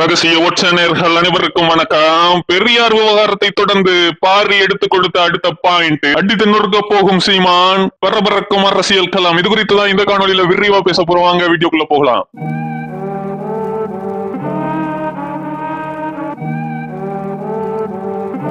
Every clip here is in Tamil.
ரகசிய ஒற்றனர்கள் அனைவருக்கும் வணக்கம். பெரியார் விவகாரத்தை தொடர்ந்து பாரி எடுத்துக் கொடுத்த அடுத்த பாயிண்ட் அடித்து நொறுக்க போகும் சீமான் பரபரக்கும் அரசியல் கலாம். இது குறித்து தான் இந்த காணொலியில விரிவா பேச போறவாங்க வீடியோக்குள்ள போகலாம்.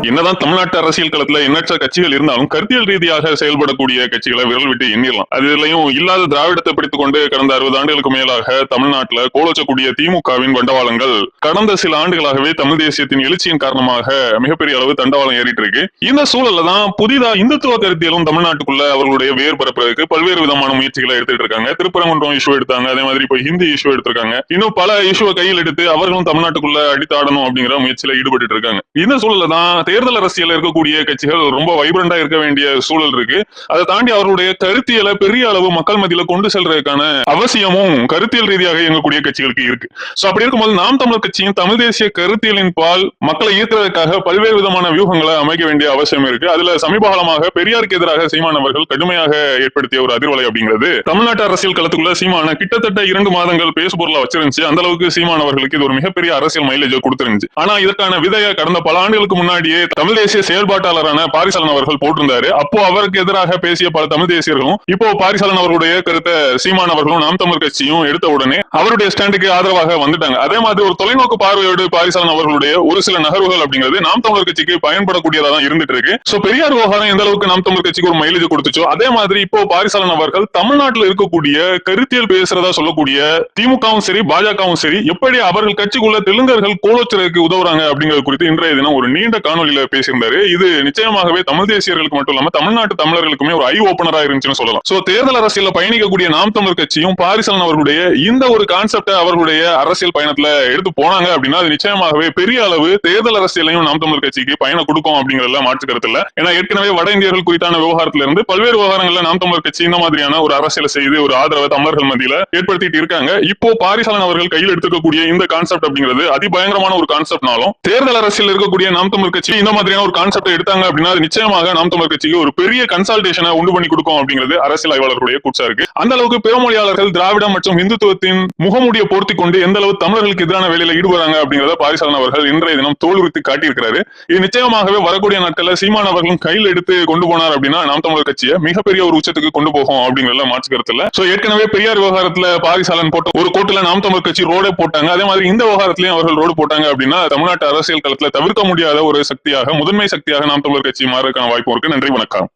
என்னதான் தமிழ்நாட்டு அரசியல் களத்துல எண்ணற்ற கட்சிகள் இருந்தாலும் கருத்தியல் ரீதியாக செயல்படக்கூடிய கட்சிகளை விரல் விட்டு எண்ணிடலாம். அதுலயும் இல்லாத திராவிடத்தை பிடித்துக் கொண்டு கடந்த அறுபது ஆண்டுகளுக்கு மேலாக தமிழ்நாட்டுல கோலோச்சக்கூடிய திமுகவின் வண்டவாளங்கள் கடந்த சில ஆண்டுகளாகவே தமிழ் தேசியத்தின் எழுச்சியின் காரணமாக மிகப்பெரிய அளவு தண்டவாளம் ஏறிட்டு இருக்கு. இந்த சூழல்ல தான் புதிதா இந்துத்துவ கருத்தியலும் தமிழ்நாட்டுக்குள்ள அவர்களுடைய வேர் பரப்புறதுக்கு பல்வேறு விதமான முயற்சிகளை எடுத்துட்டு இருக்காங்க. திருப்பரங்குன்றம் இஷ்யூ எடுத்தாங்க. அதே மாதிரி இப்ப ஹிந்தி இஷ்யூ எடுத்திருக்காங்க. இன்னும் பல இஷ்யூவை கையில் எடுத்து அவர்களும் தமிழ்நாட்டுக்குள்ள அடித்தாடணும் அப்படிங்கிற முயற்சியில ஈடுபட்டு இருக்காங்க. இந்த சூழல்ல தான் தேர்தல் அரசியல் இருக்கக்கூடிய கட்சிகள் ரொம்ப வைப்ரண்டா இருக்க வேண்டிய சூழல் இருக்கு. அதை தாண்டி அவருடைய கருத்தியலை பெரிய அளவு மக்கள் மத்தியில கொண்டு செல்றதுக்கான அவசியமும் கருத்தியல் ரீதியாக இயங்கக்கூடிய கட்சிகளுக்கு இருக்கு. சோ அப்படி இருக்கும்போது நாம் தமிழர் கட்சியும் தமிழ் தேசிய கருத்தியலின் பால் மக்களை ஈர்க்கிறதுக்காக பல்வேறு விதமான வியூகங்களை அமைக்க வேண்டிய அவசியம் இருக்கு. அதுல சமீப காலமாக பெரியாருக்கு எதிராக சீமானவர்கள் கடுமையாக ஏற்படுத்திய ஒரு அதிர்வலை அப்படிங்கிறது. தமிழ்நாட்டு அரசியல் களத்துக்குள்ள சீமான கிட்டத்தட்ட இரண்டு மாதங்கள் பேசுபொருளா வச்சிருந்துச்சு. அந்த அளவுக்கு சீமானவர்களுக்கு இது ஒரு மிகப்பெரிய அரசியல் மைலேஜ் கொடுத்திருந்துச்சு. ஆனா இதற்கான விதையை கடந்த பல ஆண்டுகளுக்கு முன்னாடியே தமிழ் தேசிய செயல்பாட்டாளரான பாரிசாலன் அவர்கள் போட்டிருந்தாரு. அப்போ அவருக்கு எதிராக பேசிய பல தமிழ் தேசியர்களும் இப்போ பாரிசாலன் அவருடைய கருத்தை சீமான் அவர்களும் நாம் தமிழ் கட்சியும் எடுத்த உடனே அவருடைய ஸ்டாண்டுக்கு ஆதரவாக வந்துட்டாங்க. அதே மாதிரி ஒரு தொலைநோக்கு பார்வையோடு பாரிசாலன் அவர்களுடைய ஒரு சில நகர்வுகள் அப்படிங்கிறது நாம் தமிழர் கட்சிக்கு பயன்படக்கூடியதா தான் இருந்துட்டு இருக்கு. சோ பெரியார் விவகாரம் எந்த அளவுக்கு நாம் தமிழ் கட்சிக்கு ஒரு மைலேஜ் கொடுத்துச்சோ அதே மாதிரி இப்போ பாரிசாலன் அவர்கள் தமிழ்நாட்டில் இருக்கக்கூடிய கருத்தியல் பேசுறதா சொல்லக்கூடிய திமுகவும் சரி பாஜகவும் சரி எப்படி அவர்கள் கட்சிக்குள்ள தெலுங்கர்கள் கோலோச்சருக்கு உதவுறாங்க அப்படிங்கிறது குறித்து இன்றைய தினம் ஒரு நீண்ட மொழியில பேசியிருந்தாரு. இது நிச்சயமாகவே தமிழ் தேசியர்களுக்கு மட்டும் இல்லாம தமிழ்நாட்டு தமிழர்களுக்குமே ஒரு ஐ ஓபனரா இருந்துச்சுன்னு சொல்லலாம். சோ தேர்தல் அரசியல பயணிக்கக்கூடிய நாம் தமிழர் கட்சியும் பாரிசலன் அவர்களுடைய இந்த ஒரு கான்செப்டை அவர்களுடைய அரசியல் பயணத்துல எடுத்து போனாங்க அப்படின்னா அது நிச்சயமாகவே பெரிய அளவு தேர்தல் அரசியலையும் நாம் தமிழர் கட்சிக்கு பயணம் கொடுக்கும் அப்படிங்கறதுல மாற்று கருத்து இல்ல. ஏன்னா ஏற்கனவே வட இந்தியர்கள் குறித்தான விவகாரத்துல இருந்து பல்வேறு விவகாரங்கள்ல நாம் தமிழர் கட்சி இந்த மாதிரியான ஒரு அரசியலை செய்து ஒரு ஆதரவை தமிழர்கள் மத்தியில ஏற்படுத்திட்டு இருக்காங்க. இப்போ பாரிசாலன் அவர்கள் கையில் எடுத்துக்கக்கூடிய இந்த கான்செப்ட் அப்படிங்கிறது அதிபயங்கரமான ஒரு கான்செப்ட்னாலும் தேர்தல் அரசியல் இருக்கக்கூடிய நாம் தமிழர் கட்சி இந்த மாதிரியான ஒரு கான்செப்ட் எடுத்தாங்க அப்படின்னா அது நிச்சயமாக நாம் தமிழ் கட்சிக்கு ஒரு பெரிய கன்சல்டேஷனை உண்டு பண்ணி கொடுக்கும் அப்படிங்கிறது அரசியல் ஆய்வாளர்களுடைய கூச்சா இருக்கு. அந்த அளவுக்கு பெருமொழியாளர்கள் திராவிடம் மற்றும் இந்துத்துவத்தின் முகமுடிய போர்த்தி கொண்டு எந்த அளவு தமிழர்களுக்கு எதிரான வேலையில ஈடுபடுறாங்க அப்படிங்கறத பாரிசாலன் அவர்கள் இன்றைய தினம் தோல்வித்து காட்டியிருக்கிறாரு. இது நிச்சயமாகவே வரக்கூடிய நாட்கள்ல சீமான் அவர்களும் கையில் எடுத்து கொண்டு போனார் அப்படின்னா நாம் தமிழர் கட்சியை மிகப்பெரிய ஒரு உச்சத்துக்கு கொண்டு போகும் அப்படிங்கிறத மாற்று சோ ஏற்கனவே பெரியார் விவகாரத்துல பாரிசாலன் போட்ட ஒரு கோட்டுல நாம் தமிழர் கட்சி ரோடே போட்டாங்க. அதே மாதிரி இந்த விவகாரத்திலையும் அவர்கள் ரோடு போட்டாங்க அப்படின்னா தமிழ்நாட்டு அரசியல் களத்துல தவிர்க்க முடியாத ஒரு சக்தியாக முதன்மை சக்தியாக நாம் தமிழர் கட்சி மாறுவதற்கான வாய்ப்பு இருக்கு நன்றி வணக்கம்.